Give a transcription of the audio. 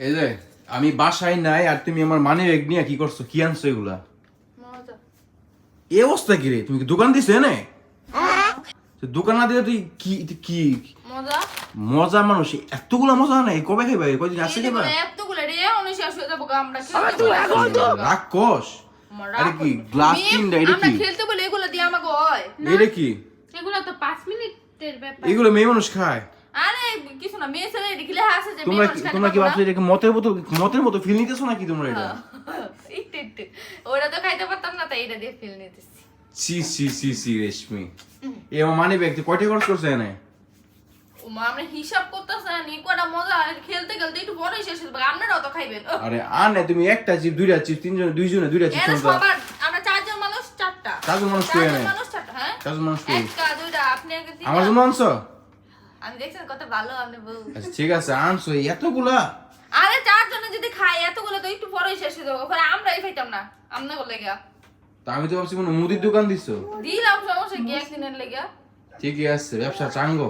এই যে আমি বাসায় নাই আর তুমি আমার মানি ব্যাগ নিয়ে কি করছ? কি আনছো এগুলা? মজা। এই অবস্থা কি রে? তুমি কি দোকান দিছো এনে? দোকান না দিলে তুই কি কি? মজা? মজা মানুষ এতগুলা মজা নাই কবে খাইবা? কয়দিন আসছে খাইবা? এতগুলো রে অনেক শেষ হয়ে যাব আমরা রাক্ষস। আরে কি গ্লাস এটা কি? খেলতে বলে এগুলো দিয়ে আমাকে হয়। এটা কি? এগুলো তো পাঁচ মিনিটের ব্যাপার। এগুলো মেয়ে মানুষ খায়। কিছু না মেয়ে ছেলে লিখলে আছে যে তোমরা তোমরা কি ভাবছ এটাকে মতের মতো মতের মতো ফিল নিতেছো নাকি তোমরা এটা? একটু ওরা তো খাইতে পারতাম না তাই এটা দিয়ে ফেল নিতেছি। C C C C Reshmi. এ আমার মানি কয়টা খরচ করছে এনে আমরা হিসাব করতেছে নি কটা মজা। আর খেলতে খেলতে একটু শেষ হয়ে আপনারাও তো খাইবেন। ও, আরে আনে তুমি একটা চিপ দুইটা চিপ তিনজন দুইজনে দুইটা চিপ সবার আমরা চারজন মানুষ চারটা। চারজন মানুষ কই এনে? চারটা হ্যাঁ? চারজন মানুষ কই? একটা দুইটা আপনি আগে আমার জন্য আনছো? আমি দেখছেন কত ভালো আপনি বউ। আচ্ছা ঠিক আছে আনছো এতগুলা? আরে চার জন্য যদি খাই এতগুলো তো একটু পরেই শেষ হয়ে যাবে। ওখানে আমরাই খাইতাম না আমনে বলে গিয়া। তা আমি তো ভাবছি কোনো মুদির দোকান দিছো? দিলাম সমস্যা কি একদিনের লেগে ঠিকই আছে ব্যবসা চাঙ্গো।